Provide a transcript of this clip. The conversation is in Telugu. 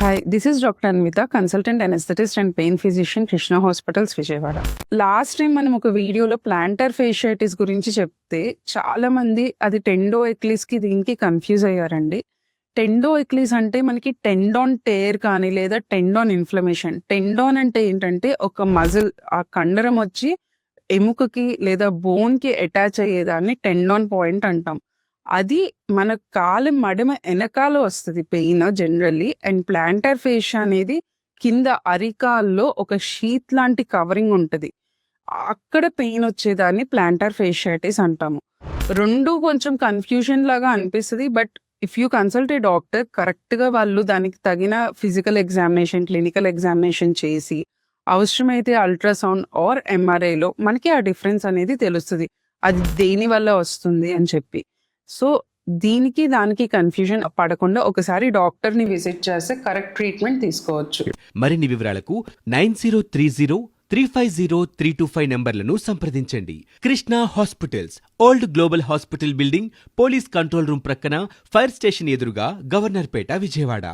Hi this is doctor Anvitha consultant anesthetist and pain physician Krishna hospitals Vijayawada last time మనం ఒక వీడియోలో ప్లాంటర్ ఫేషియటిస్ గురించి చెప్తే చాలా మంది అది టెండో ఎక్లీస్కి దీనికి కన్ఫ్యూజ్ అయ్యారండి. టెండో ఎక్లీస్ అంటే మనకి టెండాన్ టేర్ కానీ లేదా టెండాన్ ఇన్ఫ్లమేషన్ టెండాన్ అంటే ఏంటంటే ఒక మజిల్ ఆ కండరం వచ్చి ఎముకకి లేదా బోన్కి అటాచ్ అయ్యేదాన్ని టెండాన్ పాయింట్ అంటాం. అది మన కాలు మడమ వెనకాల వస్తుంది pain generally and plantar fascia అనేది కింద అరికాల్లో ఒక షీత్ లాంటి కవరింగ్ ఉంటుంది. అక్కడ పెయిన్ వచ్చేదాన్ని ప్లాంటర్ ఫేషియాటిస్ అంటాము. రెండు కొంచెం కన్ఫ్యూజన్ లాగా అనిపిస్తుంది but if you consult a doctor కరెక్ట్గా వాళ్ళు దానికి తగిన ఫిజికల్ ఎగ్జామినేషన్ క్లినికల్ ఎగ్జామినేషన్ చేసి అవసరమైతే అల్ట్రాసౌండ్ ఆర్ ఎంఆర్ఐలో మనకి ఆ డిఫరెన్స్ అనేది తెలుస్తుంది. అది దేని వల్ల వస్తుంది అని చెప్పి. సో దీనికి దానికి కన్ఫ్యూజన్ పడకుండా ఒకసారి డాక్టర్ని విజిట్ చేస్తే కరెక్ట్ ట్రీట్మెంట్ తీసుకోవచ్చు. మరిన్ని వివరాలకు nine zero three zero three five zero three two five నంబర్లను సంప్రదించండి. Krishna hospitals old global hospital building police control room ప్రక్కన ఫైర్ స్టేషన్ ఎదురుగా గవర్నర్ పేట విజయవాడ.